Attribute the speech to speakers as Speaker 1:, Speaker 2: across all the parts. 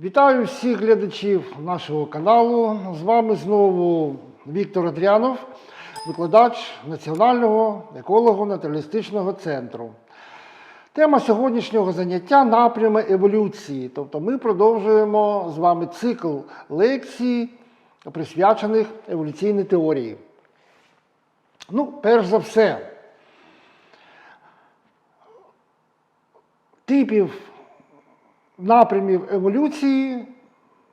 Speaker 1: Вітаю всіх глядачів нашого каналу. З вами знову Віктор Адрянов, викладач Національного еколого-натуралістичного центру. Тема сьогоднішнього заняття напрями еволюції. Тобто ми продовжуємо з вами цикл лекцій, присвячених еволюційній теорії. Ну, перш за все, типів напрямів еволюції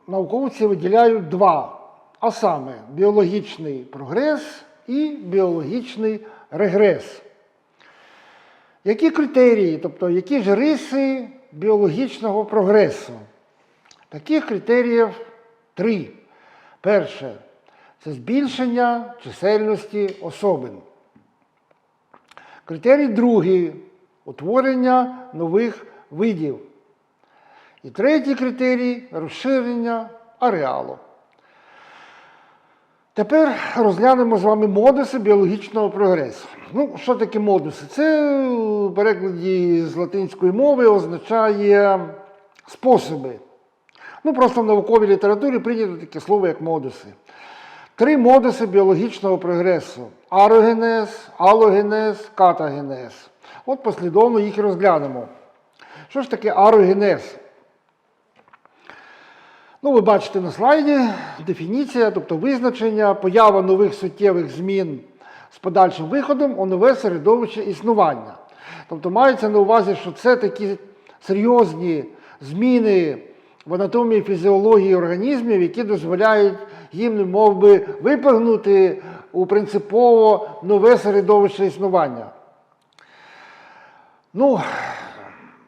Speaker 1: науковці виділяють два, а саме біологічний прогрес і біологічний регрес. Які критерії, тобто які ж риси біологічного прогресу? Таких критеріїв три. Перше це збільшення чисельності особин. Критерій другий утворення нових видів. І третій критерій розширення ареалу. Тепер розглянемо з вами модуси біологічного прогресу. Ну, що таке модуси? Це у перекладі з латинської мови означає способи. Ну, просто в науковій літературі прийнято таке слово, як модуси. Три модуси біологічного прогресу: арогенез, алогенез, катагенез. От послідовно їх розглянемо. Що ж таке арогенез? Ну, ви бачите на слайді дефініція, тобто визначення, поява нових суттєвих змін з подальшим виходом у нове середовище існування. Тобто мається на увазі, що це такі серйозні зміни в анатомії фізіології організмів, які дозволяють їм, мов би, випрыгнути у принципово нове середовище існування. Ну,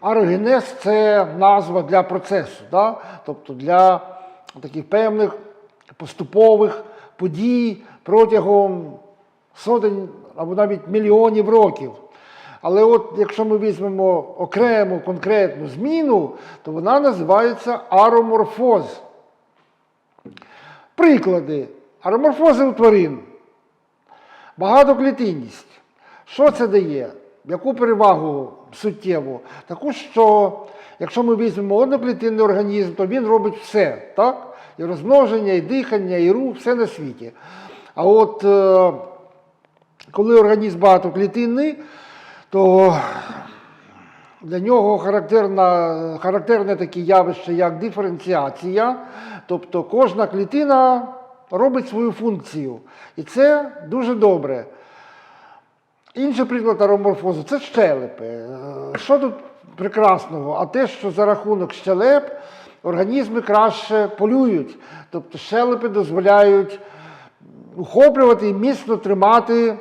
Speaker 1: Арогенез це назва для процесу, да? тобто для таких певних поступових подій протягом сотень або навіть мільйонів років. Але от якщо ми візьмемо окрему конкретну зміну, то вона називається ароморфоз. Приклади. Ароморфози у тварин. Багатоклітинність. Що це дає? Яку перевагу суттєву? Таку, що якщо ми візьмемо одноклітинний організм, то він робить все. так? І розмноження, і дихання, і рух, все на світі. А от е, коли організм багатоклітинний, то для нього характерна, характерне таке явище, як диференціація, тобто кожна клітина робить свою функцію. І це дуже добре. Інший приклад ароморфозу це щелепи. Е, Що тут прекрасного? А те, що за рахунок щелеп організми краще полюють. Тобто щелепи дозволяють ухоплювати і міцно тримати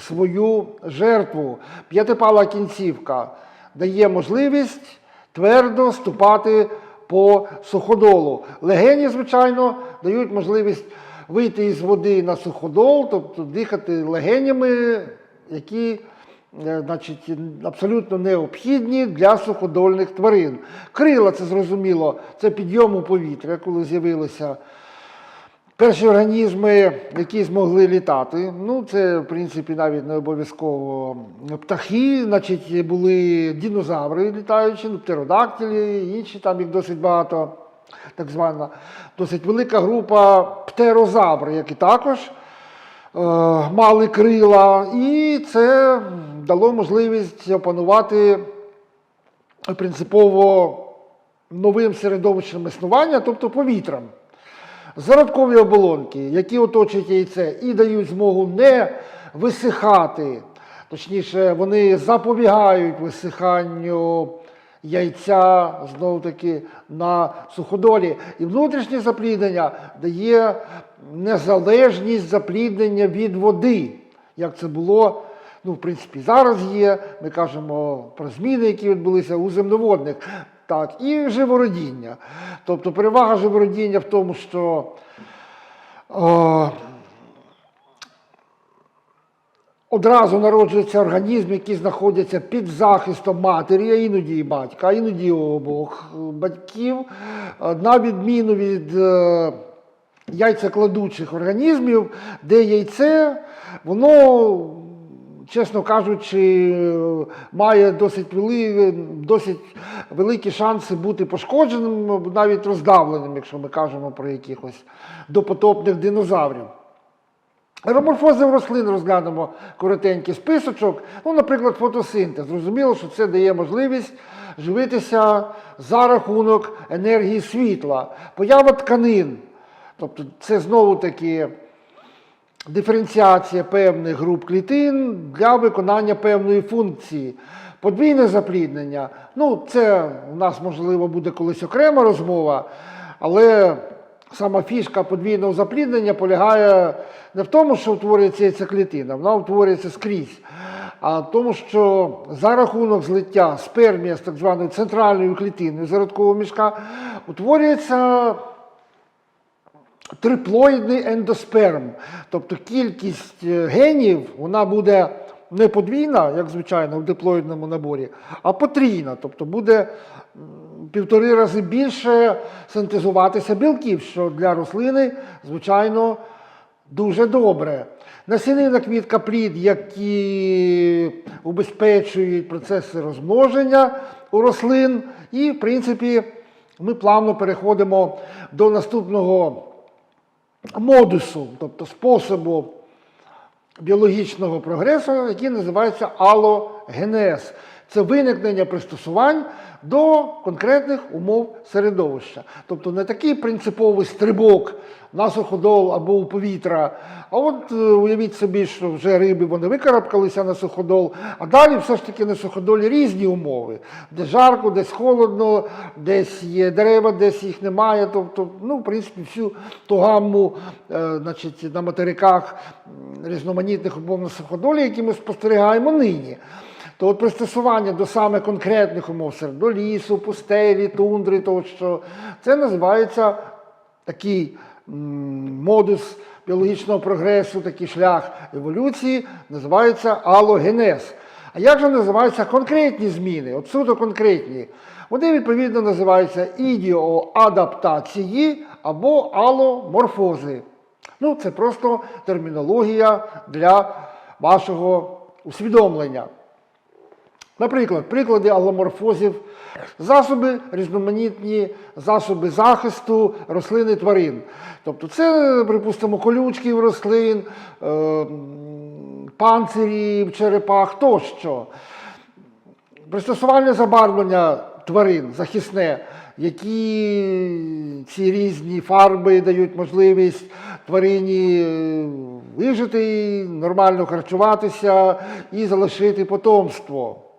Speaker 1: свою жертву. П'ятипала кінцівка дає можливість твердо ступати по суходолу. Легені, звичайно, дають можливість вийти із води на суходол, тобто дихати легенями, які е, значить, абсолютно необхідні для суходольних тварин. Крила, це зрозуміло, це підйом у повітря, коли з'явилися перші організми, які змогли літати. Ну, це, в принципі, навіть не обов'язково птахи, значить, були динозаври літаючі, ну, птеродактилі, інші, там їх досить багато, так звана, досить велика група птерозаври, які також мали крила, і це дало можливість опанувати принципово новим середовищем існування, тобто повітрям. Зародкові оболонки, які оточують яйце, і дають змогу не висихати, точніше, вони запобігають висиханню яйця знову таки на суходолі. І внутрішнє запліднення дає незалежність запліднення від води, як це було. Ну, в принципі, зараз є. Ми кажемо про зміни, які відбулися у земноводних. Так, і живородіння. Тобто перевага живородіння в тому, що одразу народжується організм, який знаходиться під захистом матері, а іноді і батька, а іноді обох батьків, е, на відміну від е, яйцекладучих організмів, де яйце, воно чесно кажучи, має досить, вели, досить великі шанси бути пошкодженим, навіть роздавленим, якщо ми кажемо про якихось допотопних динозаврів. Аероморфози рослин розглянемо коротенький списочок. Ну, наприклад, фотосинтез. Зрозуміло, що це дає можливість живитися за рахунок енергії світла, поява тканин. Тобто це знову таки диференціація певних груп клітин для виконання певної функції. Подвійне запліднення. Ну, це у нас можливо буде колись окрема розмова, але сама фішка подвійного запліднення полягає не в тому, що утворюється яйцеклітина, вона утворюється скрізь, а в тому, що за рахунок злиття спермія з так званою центральною клітиною зародкового мішка утворюється триплоїдний ендосперм. Тобто кількість е, генів вона буде не подвійна, як звичайно в диплоїдному наборі, а потрійна. Тобто буде півтори рази більше синтезуватися білків, що для рослини, звичайно, дуже добре. Насінина квітка плід, які убезпечують процеси розмноження у рослин, і, в принципі, ми плавно переходимо до наступного модусу, тобто способу біологічного прогресу, який називається алогенез. Це виникнення пристосувань до конкретних умов середовища. Тобто не такий принциповий стрибок на суходол або у повітря. А от е, уявіть собі, що вже риби вони викарабкалися на суходол, а далі все ж таки на суходолі різні умови. Де жарко, десь холодно, десь є дерева, десь їх немає. Тобто, ну, в принципі, всю ту гамму е, значить, на материках різноманітних умов на суходолі, які ми спостерігаємо нині. То от пристосування до саме конкретних умов до лісу, пустелі, тундри тощо, це називається такий модус біологічного прогресу, такий шлях еволюції, називається алогенез. А як же називаються конкретні зміни? От суто конкретні. Вони відповідно називаються ідіоадаптації або аломорфози. Ну, це просто термінологія для вашого усвідомлення. Наприклад, приклади аломорфозів, засоби, різноманітні засоби захисту рослин і тварин. Тобто це, припустимо, колючки рослин, е, панцирі в черепах тощо. Пристосувальне забарвлення тварин захисне, які ці різні фарби дають можливість тварині е, вижити, нормально харчуватися і залишити потомство.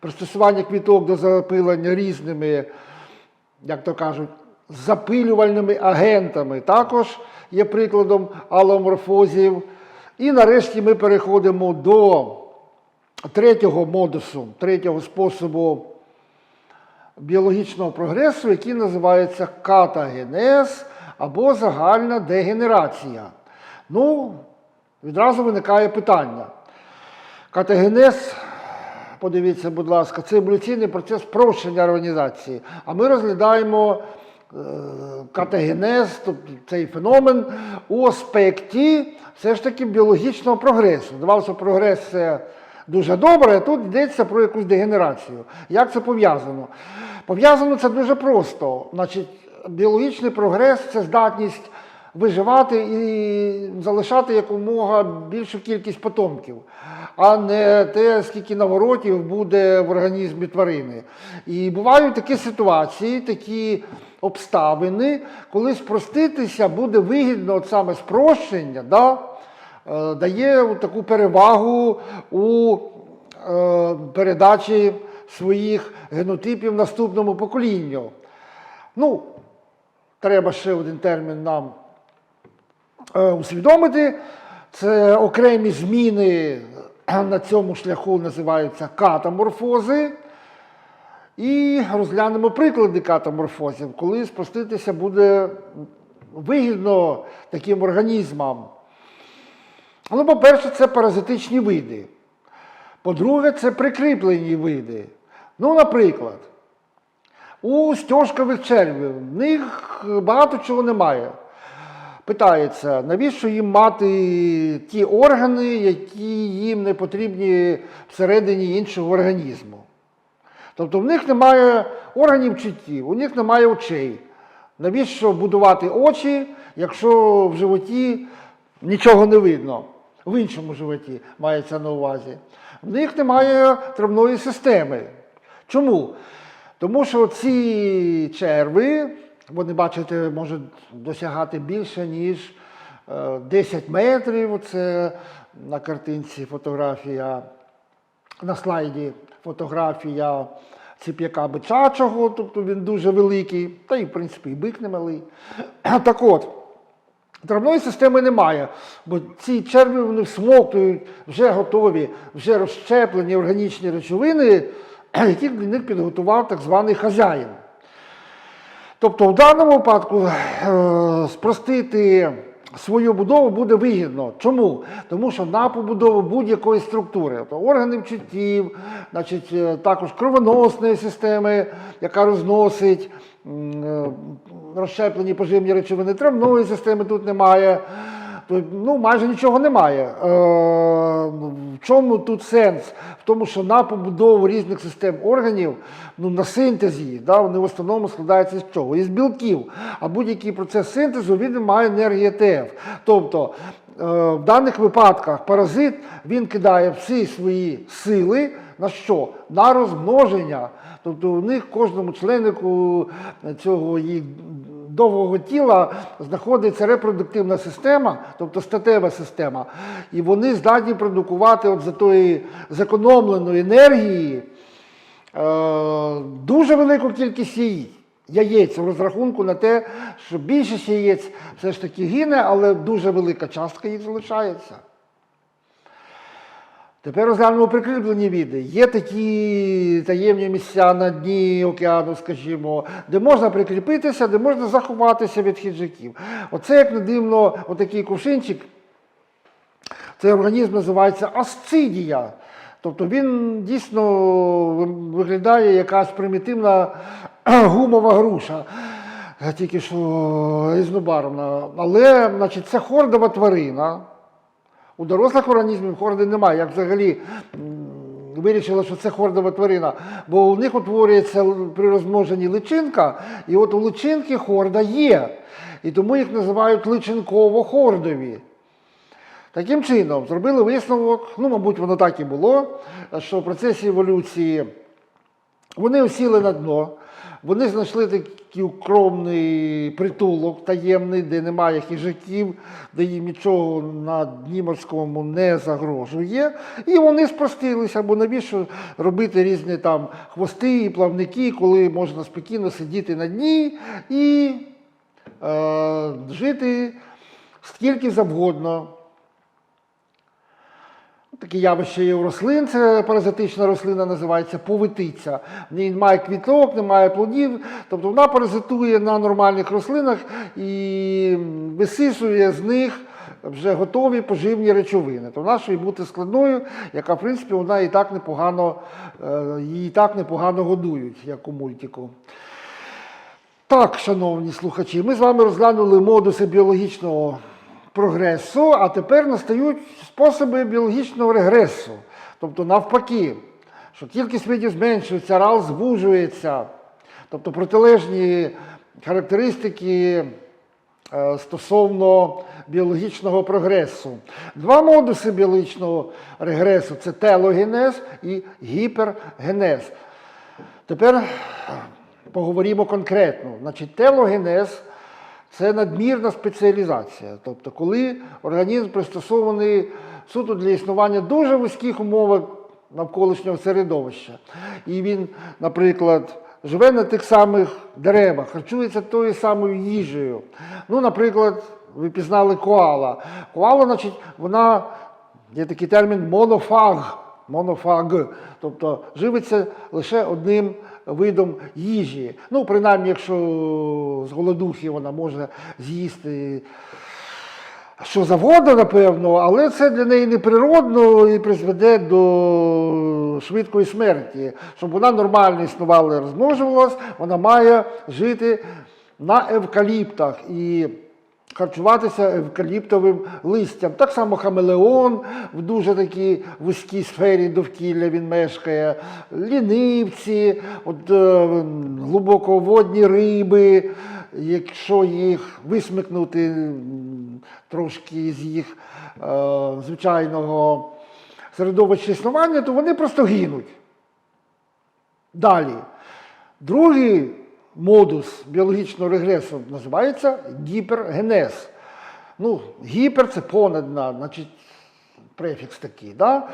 Speaker 1: Пристосування квіток до запилення різними, як то кажуть, запилювальними агентами також є прикладом аломорфозів. І нарешті ми переходимо до третього модусу, третього способу біологічного прогресу, який називається катагенез або загальна дегенерація. Ну, відразу виникає питання. Катагенез, подивіться, будь ласка, це еволюційний процес прощення організації. А ми розглядаємо е, катагенез, тобто цей феномен у аспекті все ж таки біологічного прогресу. Здавалося, прогрес це дуже добре, а тут йдеться про якусь дегенерацію. Як це пов'язано? Пов'язано це дуже просто. Значить, біологічний прогрес це здатність виживати і залишати якомога більшу кількість потомків, а не те, скільки наворотів буде в організмі тварини. І бувають такі ситуації, такі обставини, коли спроститися буде вигідно от саме спрощення. Да? е, дає таку перевагу у е, передачі своїх генотипів наступному поколінню. Ну, треба ще один термін нам усвідомити. Це окремі зміни на цьому шляху називаються катаморфози. І розглянемо приклади катаморфозів, коли спроститися буде вигідно таким організмам. Ну, по-перше, це паразитичні види. По-друге, це прикріплені види. Ну, наприклад, у стяжкових червів в них багато чого немає. Питається, навіщо їм мати ті органи, які їм не потрібні всередині іншого організму? Тобто в них немає органів чуттів, у них немає очей. Навіщо будувати очі, якщо в животі нічого не видно? В іншому животі мається на увазі. В них немає травної системи. Чому? Тому що ці черви, вони, бачите, можуть досягати більше, ніж е, 10 метрів. Це на картинці фотографія на слайді фотографія ціп'яка бичачого, тобто він дуже великий, та і в принципі і бик не малий. Так от, травної системи немає, бо ці черві вони всмоктують вже готові, вже розщеплені органічні речовини, які для них підготував так званий хазяїн. Тобто в даному випадку е, спростити свою будову буде вигідно. Чому? Тому що на побудову будь-якої структури, тобто органів чуттів, значить, е, також кровоносної системи, яка розносить е, розщеплені поживні речовини, травної системи тут немає. Ну, майже нічого немає. Е, в чому тут сенс? В тому, що на побудову різних систем органів, ну, на синтез їх, да, вони в основному складаються з чого? Із білків. А будь-який процес синтезу він має енергію ТФ. Тобто е, в даних випадках паразит він кидає всі свої сили на що? На розмноження. Тобто у них кожному членнику цього їх довгого тіла знаходиться репродуктивна система, тобто статева система, і вони здатні продукувати от за тої зекономленої енергії е, дуже велику кількість яєць. Яєць в розрахунку на те, що більшість яєць все ж таки гине, але дуже велика частка їх залишається. Тепер розглянемо прикріплені віди. Є такі таємні місця на дні океану, скажімо, де можна прикріпитися, де можна заховатися від хижаків. Оце, як не дивно, отакий кувшинчик. Цей організм називається асцидія. Тобто він дійсно виглядає якась примітивна гумова груша, тільки що різнобарвна. Але значить, це хордова тварина. У дорослих організмів хорди немає. Як взагалі вирішила, що це хордова тварина, бо у них утворюється при розмноженні личинка, і от у личинки хорда є. І тому їх називають личинково-хордові. Таким чином, зробили висновок, ну, мабуть, воно так і було, що в процесі еволюції вони осіли на дно, вони знайшли такий укромний притулок таємний, де немає хижаків, де їм нічого на дні морському не загрожує. І вони спростилися, бо навіщо робити різні там хвости і плавники, коли можна спокійно сидіти на дні і е, жити скільки завгодно. Таке явище є у рослин, це паразитична рослина називається повитиця. В ній немає квіток, немає плодів, тобто вона паразитує на нормальних рослинах і висисує з них вже готові поживні речовини. То нащо їй бути складною, яка, в принципі, вона і так непогано, е, її так непогано годують, як у мультику. Так, шановні слухачі, ми з вами розглянули модуси біологічного прогресу, а тепер настають способи біологічного регресу. Тобто навпаки, що кількість видів зменшується, рал звужується. Тобто протилежні характеристики е, стосовно біологічного прогресу. Два модуси біологічного регресу це телогенез і гіпергенез. Тепер поговоримо конкретно. Значить, телогенез це надмірна спеціалізація. Тобто, коли організм пристосований суто для існування дуже вузьких умовах навколишнього середовища. І він, наприклад, живе на тих самих деревах, харчується тою самою їжею. Ну, наприклад, ви пізнали коала. Коала, значить, вона є такий термін монофаг. Монофаг, тобто живиться лише одним видом їжі. Ну, принаймні, якщо з голодухи вона може з'їсти що завгодно, напевно, але це для неї неприродно і призведе до швидкої смерті. Щоб вона нормально існувала і розмножувалась, вона має жити на евкаліптах. І харчуватися евкаліптовим листям. Так само хамелеон в дуже такій вузькій сфері довкілля він мешкає, лінивці, от, е, глибоководні риби, якщо їх висмикнути трошки з їх е, звичайного середовища існування, то вони просто гинуть. Далі. Другий модус біологічного регресу називається гіпергенез. Ну, гіпер це понад на, значить, префікс такий. Да?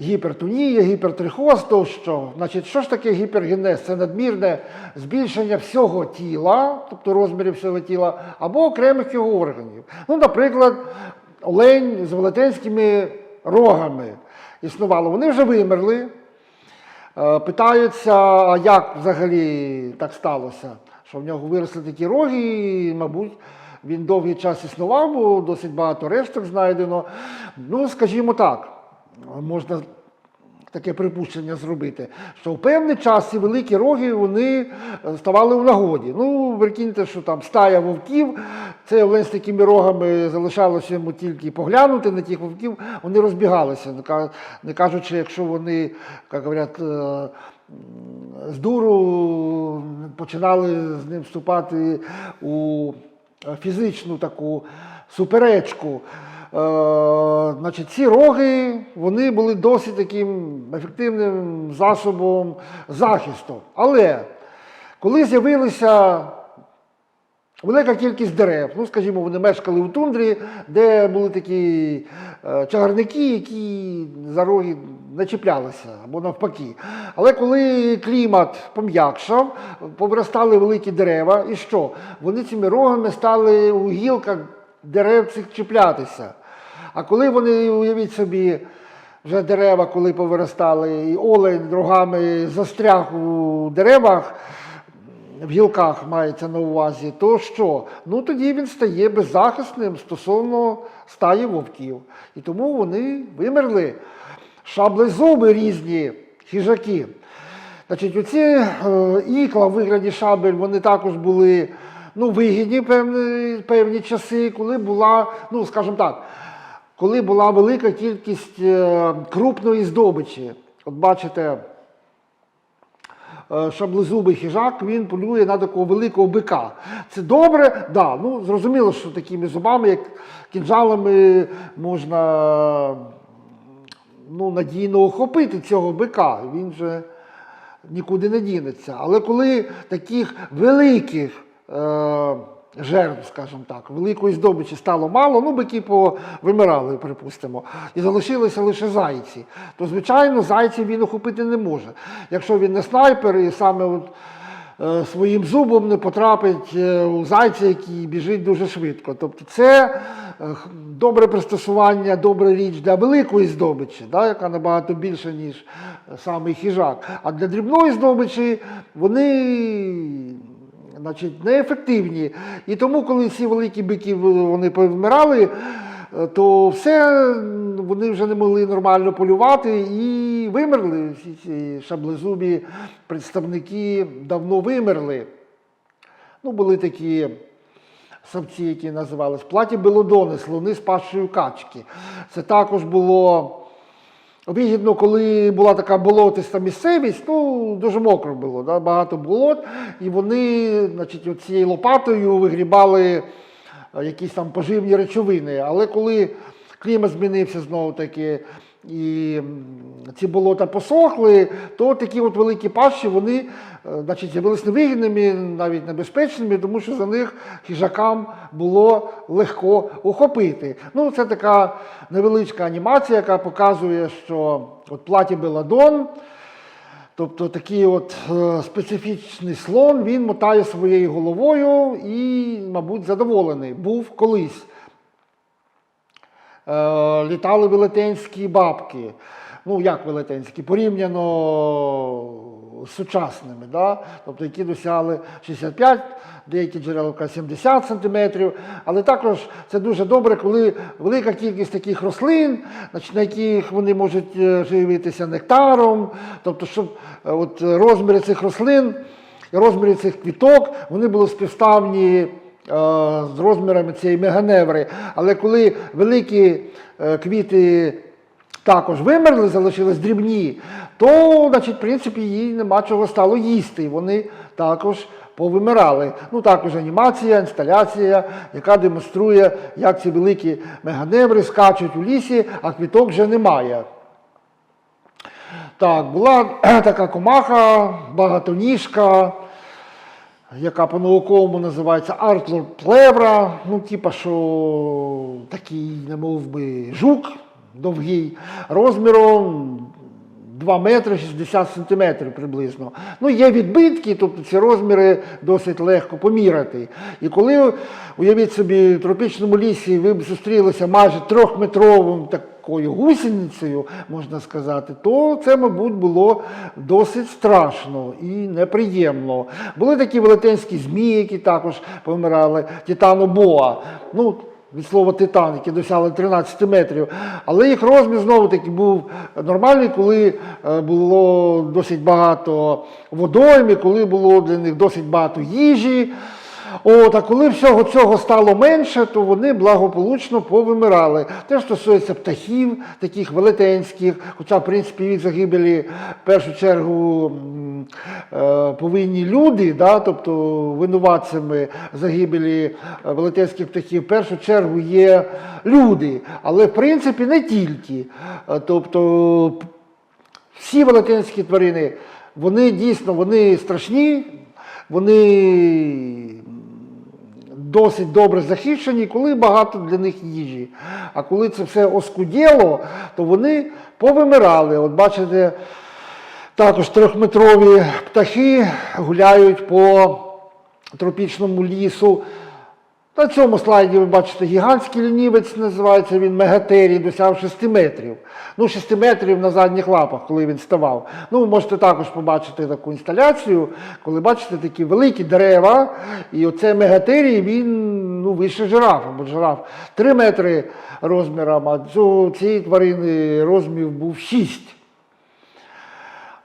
Speaker 1: Гіпертонія, гіпертрихоз, тощо. Значить, що ж таке гіпергенез? Це надмірне збільшення всього тіла, тобто розмірів всього тіла, або окремих його органів. Ну, наприклад, олень з велетенськими рогами існувало. Вони вже вимерли. Е, Питаються, як взагалі так сталося, що в нього виросли такі роги, і, мабуть, він довгий час існував, бо досить багато решток знайдено. Ну, скажімо так, можна таке припущення зробити, що в певний час ці великі роги вони е, ставали в нагоді. Ну, прикиньте, що там стая вовків, це олень з такими рогами залишалося йому тільки поглянути на тих вовків, вони розбігалися, не кажучи, якщо вони, як говорять, е, з дуру починали з ним вступати у фізичну таку суперечку. Е, значить, ці роги вони були досить таким ефективним засобом захисту. Але коли з'явилися велика кількість дерев, ну скажімо, вони мешкали у тундрі, де були такі е, чагарники, які за роги не чіплялися або навпаки. Але коли клімат пом'якшав, повиростали великі дерева, і що? Вони цими рогами стали у гілках дерев цих чіплятися. А коли вони, уявіть собі, вже дерева, коли повиростали, і олень рогами застряг у деревах, в гілках мається на увазі, то що? Ну тоді він стає беззахисним стосовно стаї вовків. І тому вони вимерли. Шаблезуби різні хижаки. Значить, оці е, ікла в вигляді шабель, вони також були ну, вигідні певні, певні часи, коли була, ну, скажімо так, коли була велика кількість е, крупної здобичі. От бачите, е, шаблезубий хижак, він полює на такого великого бика. Це добре, да, ну зрозуміло, що такими зубами, як кінжалами, можна ну, надійно охопити цього бика. Він же нікуди не дінеться. Але коли таких великих е, жертв, скажімо так, великої здобичі стало мало, ну бики повимирали, припустимо, і залишилися лише зайці, то, звичайно, зайців він охопити не може. Якщо він не снайпер і саме от, е, своїм зубом не потрапить е, у зайця, який біжить дуже швидко. Тобто це е, добре пристосування, добра річ для великої здобичі, да, яка набагато більша, ніж е, самий хижак. А для дрібної здобичі вони значить, неефективні. І тому, коли ці великі бики вони повмирали, е, то все вони вже не могли нормально полювати і вимерли. Всі ці шаблезубі представники давно вимерли. Ну, були такі самці, які називались платі белодони, слони з пащою качки. Це також було вигідно, коли була така болотиста місцевість, ну дуже мокро було, да, багато болот, і вони значить, цією лопатою вигрібали е, якісь там поживні речовини. Але коли клімат змінився знову таки, і ці болота посохли, то такі от великі пащі вони е, значить, з'явилися невигідними, навіть небезпечними, тому що за них хижакам було легко ухопити. Ну, це така невеличка анімація, яка показує, що от платі Беладон, тобто такий от е, специфічний слон, він мотає своєю головою і, мабуть, задоволений був колись. Е, літали велетенські бабки. Ну, як велетенські, порівняно з сучасними, да? тобто які досягли 65, деякі джерела 70 сантиметрів. Але також це дуже добре, коли велика кількість таких рослин, значить, на яких вони можуть е, живитися нектаром, тобто, щоб е, от, розміри цих рослин і розміри цих квіток вони були співставні з розмірами цієї меганеври. Але коли великі е, квіти також вимерли, залишились дрібні, то, значить, в принципі, їй нема чого стало їсти. І вони також повимирали. Ну, також анімація, інсталяція, яка демонструє, як ці великі меганеври скачуть у лісі, а квіток вже немає. Так, була така комаха, багатоніжка, яка по-науковому називається Артлор плевра. Ну, типа, що такий, не мов би, жук довгий, розміром 2 метри 60 сантиметрів приблизно. Ну, є відбитки, тобто ці розміри досить легко поміряти. І коли, уявіть собі, в тропічному лісі ви б зустрілися майже трьохметровим такою гусеницею, можна сказати, то це, мабуть, було досить страшно і неприємно. Були такі велетенські змії, які також помирали, титанобоа. Ну, від слова титан, які досягли 13 метрів. Але їх розмір знову таки був нормальний, коли е, було досить багато водойм, коли було для них досить багато їжі. От, а коли всього цього стало менше, то вони благополучно повимирали. Те стосується птахів, таких велетенських, хоча, в принципі, від загибелі в першу чергу е, повинні люди, да, тобто винуватцями загибелі е, велетенських птахів, в першу чергу є люди. Але в принципі не тільки. Е, Тобто всі велетенські тварини, вони дійсно вони страшні, вони досить добре захищені, коли багато для них їжі. А коли це все оскуділо, то вони повимирали. От бачите, також трьохметрові птахи гуляють по тропічному лісу. На цьому слайді ви бачите гігантський лінівець, називається він мегатерій, досяг 6 метрів. Ну, 6 метрів на задніх лапах, коли він ставав. Ну, ви можете також побачити таку інсталяцію, коли бачите такі великі дерева, і оце мегатерій, він ну, вище жирафа, бо жираф 3 метри розміром, а цього- цієї тварини розмір був 6.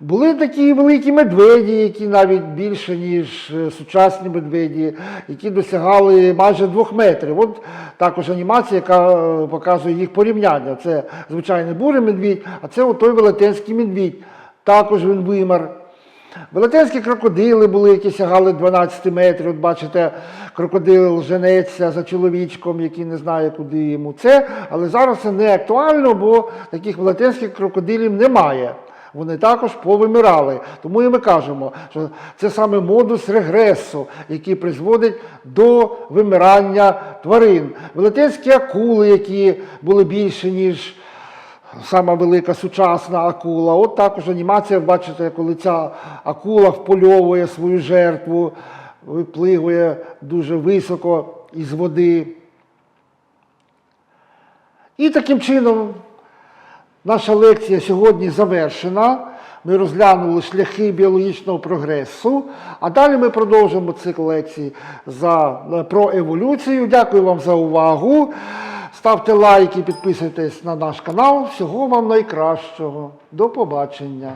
Speaker 1: Були такі великі медведі, які навіть більше, ніж е, сучасні медведі, які досягали майже двох метрів. От також анімація, яка е, показує їх порівняння. Це звичайний бурий медвідь, а це отой велетенський медвідь. Також він вимер. Велетенські крокодили були, які сягали 12 метрів. От бачите, крокодил женеться за чоловічком, який не знає, куди йому це. Але зараз це не актуально, бо таких велетенських крокодилів немає. Вони також повимирали. Тому і ми кажемо, що це саме модус регресу, який призводить до вимирання тварин. Велетенські акули, які були більше, ніж сама велика сучасна акула. От також анімація, бачите, коли ця акула впольовує свою жертву, виплигує дуже високо із води. І таким чином наша лекція сьогодні завершена. Ми розглянули шляхи біологічного прогресу, а далі ми продовжимо цикл лекцій за, про еволюцію. Дякую вам за увагу. Ставте лайки, підписуйтесь на наш канал. Всього вам найкращого. До побачення.